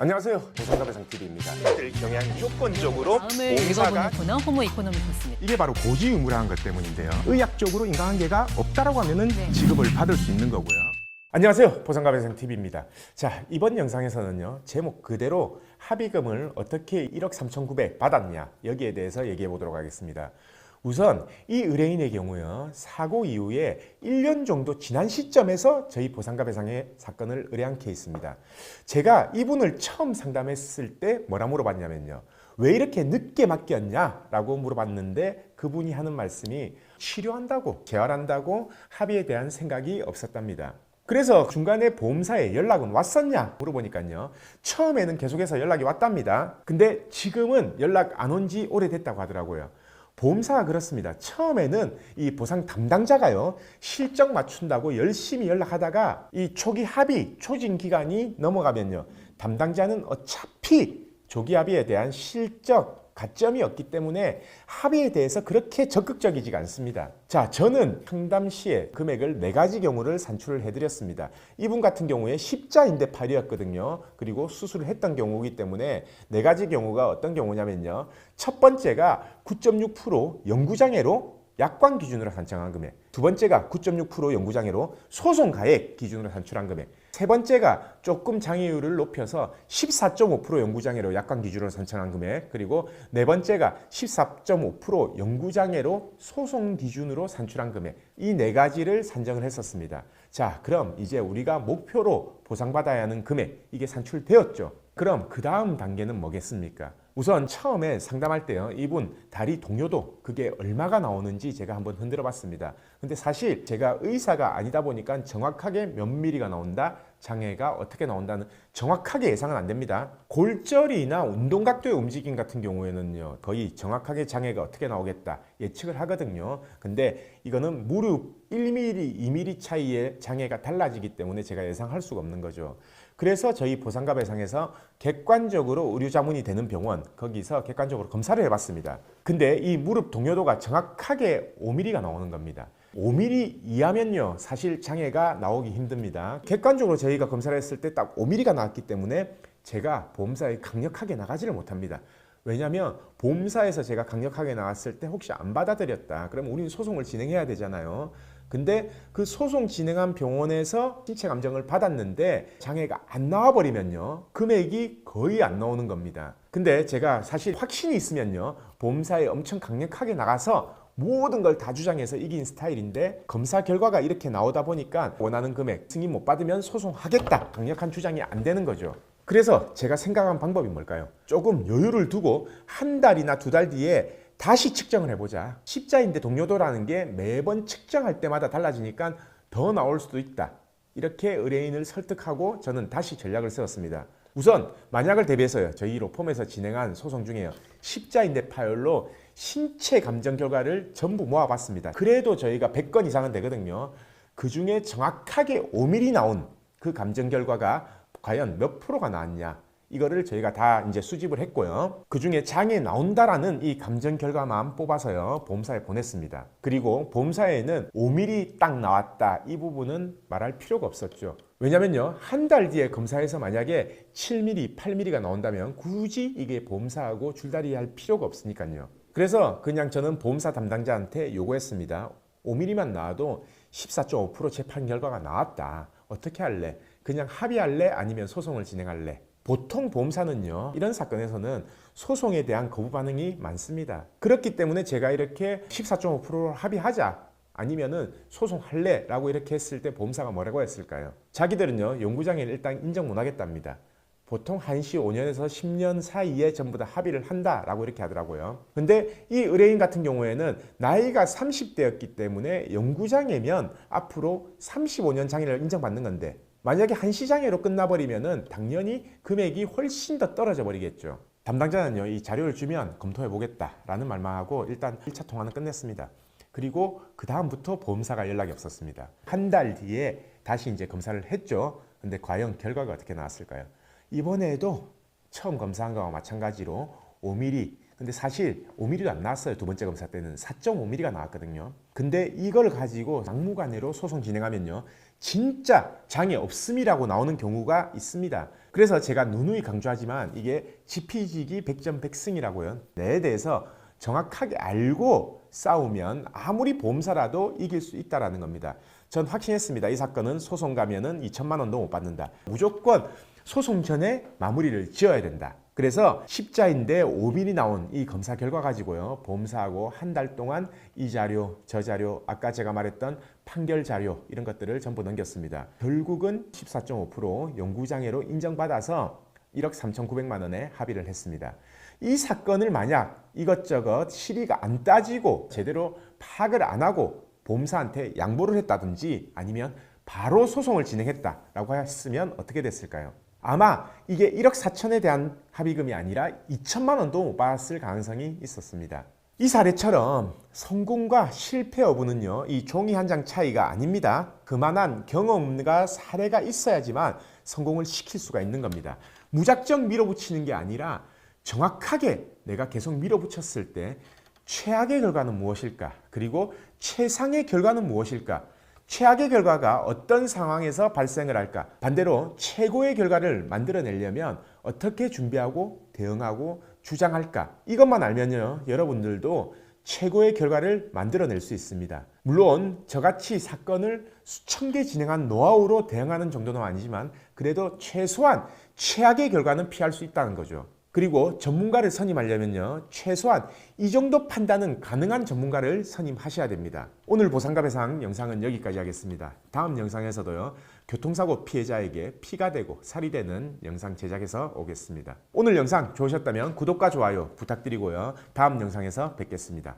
안녕하세요. 조선가배상 TV입니다. 들 경향 조건적으로 다음을 봉사가 읽어보는 코너 호모 이코노미코스입니다. 이게 바로 고지 의무라는 것 때문인데요. 의학적으로 인간관계가 없다라고 하면은 네. 지급을 받을 수 있는 거고요. 안녕하세요. 보상가배상 TV입니다. 자, 이번 영상에서는요. 제목 그대로 합의금을 어떻게 1억 3,900 받았냐 여기에 대해서 얘기해 보도록 하겠습니다. 우선 이 의뢰인의 경우요. 사고 이후에 1년 정도 지난 시점에서 저희 보상가 배상의 사건을 의뢰한 케이스입니다. 제가 이분을 처음 상담했을 때 뭐라 물어봤냐면요. 왜 이렇게 늦게 맡겼냐라고 물어봤는데 그분이 하는 말씀이 치료한다고 재활한다고 합의에 대한 생각이 없었답니다. 그래서 중간에 보험사에 연락은 왔었냐 물어보니까요. 처음에는 계속해서 연락이 왔답니다. 근데 지금은 연락 안 온 지 오래됐다고 하더라고요. 보험사가 그렇습니다. 처음에는 이 보상 담당자가요, 실적 맞춘다고 열심히 연락하다가 이 초기 합의, 초진 기간이 넘어가면요, 담당자는 어차피 조기 합의에 대한 실적, 가점이 없기 때문에 합의에 대해서 그렇게 적극적이지가 않습니다. 자, 저는 상담 시에 금액을 네 가지 경우를 산출을 해드렸습니다. 이분 같은 경우에 십자인대 팔이었거든요. 그리고 수술을 했던 경우이기 때문에 네 가지 경우가 어떤 경우냐면요. 첫 번째가 9.6% 연구장애로 약관 기준으로 산정한 금액. 두 번째가 9.6% 연구장애로 소송 가액 기준으로 산출한 금액. 세 번째가 조금 장애율을 높여서 14.5% 연구장애로 약관 기준으로 산정한 금액. 그리고 네 번째가 14.5% 연구장애로 소송 기준으로 산출한 금액. 이 네 가지를 산정을 했었습니다. 자, 그럼 이제 우리가 목표로 보상받아야 하는 금액, 이게 산출되었죠. 그럼 그 다음 단계는 뭐겠습니까? 우선 처음에 상담할 때요, 이분 다리 동요도 그게 얼마가 나오는지 제가 한번 흔들어 봤습니다. 근데 사실 제가 의사가 아니다 보니까 정확하게 몇 미리가 나온다, 장애가 어떻게 나온다는 정확하게 예상은 안 됩니다. 골절이나 운동각도의 움직임 같은 경우에는요, 거의 정확하게 장애가 어떻게 나오겠다 예측을 하거든요. 근데 이거는 무릎 1mm, 2mm 차이의 장애가 달라지기 때문에 제가 예상할 수가 없는 거죠. 그래서 저희 보상가 배상에서 객관적으로 의료 자문이 되는 병원 거기서 객관적으로 검사를 해봤습니다. 근데 이 무릎 동요도가 정확하게 5mm가 나오는 겁니다. 5mm 이하면요 사실 장애가 나오기 힘듭니다. 객관적으로 저희가 검사를 했을 때 딱 5mm가 나왔기 때문에 제가 보험사에 강력하게 나가지를 못합니다. 왜냐하면 보험사에서 제가 강력하게 나왔을 때 혹시 안 받아들였다. 그러면 우리는 소송을 진행해야 되잖아요. 근데 그 소송 진행한 병원에서 신체 감정을 받았는데 장애가 안 나와버리면요. 금액이 거의 안 나오는 겁니다. 근데 제가 사실 확신이 있으면요. 보험사에 엄청 강력하게 나가서 모든 걸 다 주장해서 이긴 스타일인데 검사 결과가 이렇게 나오다 보니까 원하는 금액 승인 못 받으면 소송하겠다. 강력한 주장이 안 되는 거죠. 그래서 제가 생각한 방법이 뭘까요? 조금 여유를 두고 한 달이나 두 달 뒤에 다시 측정을 해보자. 십자인대 동요도라는 게 매번 측정할 때마다 달라지니까 더 나올 수도 있다. 이렇게 의뢰인을 설득하고 저는 다시 전략을 세웠습니다. 우선 만약을 대비해서요. 저희 로펌에서 진행한 소송 중에요. 십자인대 파열로 신체 감정 결과를 전부 모아봤습니다. 그래도 저희가 100건 이상은 되거든요. 그 중에 정확하게 5mm 나온 그 감정 결과가 과연 몇 프로가 나왔냐? 이거를 저희가 다 이제 수집을 했고요. 그 중에 장애 나온다라는 이 감정 결과만 뽑아서요. 보험사에 보냈습니다. 그리고 보험사에는 5mm 딱 나왔다. 이 부분은 말할 필요가 없었죠. 왜냐면요. 한 달 뒤에 검사에서 만약에 7mm, 8mm가 나온다면 굳이 이게 보험사하고 줄다리 할 필요가 없으니까요. 그래서 그냥 저는 보험사 담당자한테 요구했습니다. 5mm만 나와도 14.5% 재판 결과가 나왔다. 어떻게 할래? 그냥 합의할래? 아니면 소송을 진행할래? 보통 보험사는요, 이런 사건에서는 소송에 대한 거부 반응이 많습니다. 그렇기 때문에 제가 이렇게 14.5%로 합의하자. 아니면은 소송할래? 라고 이렇게 했을 때 보험사가 뭐라고 했을까요? 자기들은요, 연구장애를 일단 인정 못 하겠답니다. 보통 1시 5년에서 10년 사이에 전부 다 합의를 한다 라고 이렇게 하더라고요. 근데 이 의뢰인 같은 경우에는 나이가 30대였기 때문에 연구장애면 앞으로 35년 장애를 인정받는 건데 만약에 한 시장애로 끝나버리면은 당연히 금액이 훨씬 더 떨어져 버리겠죠. 담당자는요, 이 자료를 주면 검토해 보겠다라는 말만 하고 일단 1차 통화는 끝냈습니다. 그리고 그 다음부터 보험사가 연락이 없었습니다. 한 달 뒤에 다시 이제 검사를 했죠. 근데 과연 결과가 어떻게 나왔을까요? 이번에도 처음 검사한 거와 마찬가지로 5mm 근데 사실 5mm도 안 나왔어요. 두 번째 검사 때는 4.5mm가 나왔거든요. 근데 이걸 가지고 막무가내로 소송 진행하면요. 진짜 장애 없음이라고 나오는 경우가 있습니다. 그래서 제가 누누이 강조하지만 이게 지피지기 백전백승이라고요. 내에 대해서 정확하게 알고 싸우면 아무리 보험사라도 이길 수 있다라는 겁니다. 전 확신했습니다. 이 사건은 소송 가면은 2천만 원도 못 받는다. 무조건 소송 전에 마무리를 지어야 된다. 그래서 십자인데 5mm 나온 이 검사 결과 가지고요. 보험사하고 한 달 동안 이 자료, 저 자료, 아까 제가 말했던 판결 자료 이런 것들을 전부 넘겼습니다. 결국은 14.5% 연구장애로 인정받아서 1억 3,900만 원에 합의를 했습니다. 이 사건을 만약 이것저것 실의가 안 따지고 제대로 파악을 안 하고 보험사한테 양보를 했다든지 아니면 바로 소송을 진행했다라고 했으면 어떻게 됐을까요? 아마 이게 1억 4천에 대한 합의금이 아니라 2천만 원도 못 받았을 가능성이 있었습니다. 이 사례처럼 성공과 실패 여부는요, 이 종이 한 장 차이가 아닙니다. 그만한 경험과 사례가 있어야지만 성공을 시킬 수가 있는 겁니다. 무작정 밀어붙이는 게 아니라 정확하게 내가 계속 밀어붙였을 때 최악의 결과는 무엇일까? 그리고 최상의 결과는 무엇일까? 최악의 결과가 어떤 상황에서 발생을 할까? 반대로 최고의 결과를 만들어내려면 어떻게 준비하고 대응하고 주장할까? 이것만 알면요, 여러분들도 최고의 결과를 만들어낼 수 있습니다. 물론 저같이 사건을 수천 개 진행한 노하우로 대응하는 정도는 아니지만 그래도 최소한 최악의 결과는 피할 수 있다는 거죠. 그리고 전문가를 선임하려면요 최소한 이 정도 판단은 가능한 전문가를 선임하셔야 됩니다. 오늘 보상가배상 영상은 여기까지 하겠습니다. 다음 영상에서도요 교통사고 피해자에게 피가 되고 살이 되는 영상 제작해서 오겠습니다. 오늘 영상 좋으셨다면 구독과 좋아요 부탁드리고요 다음 영상에서 뵙겠습니다.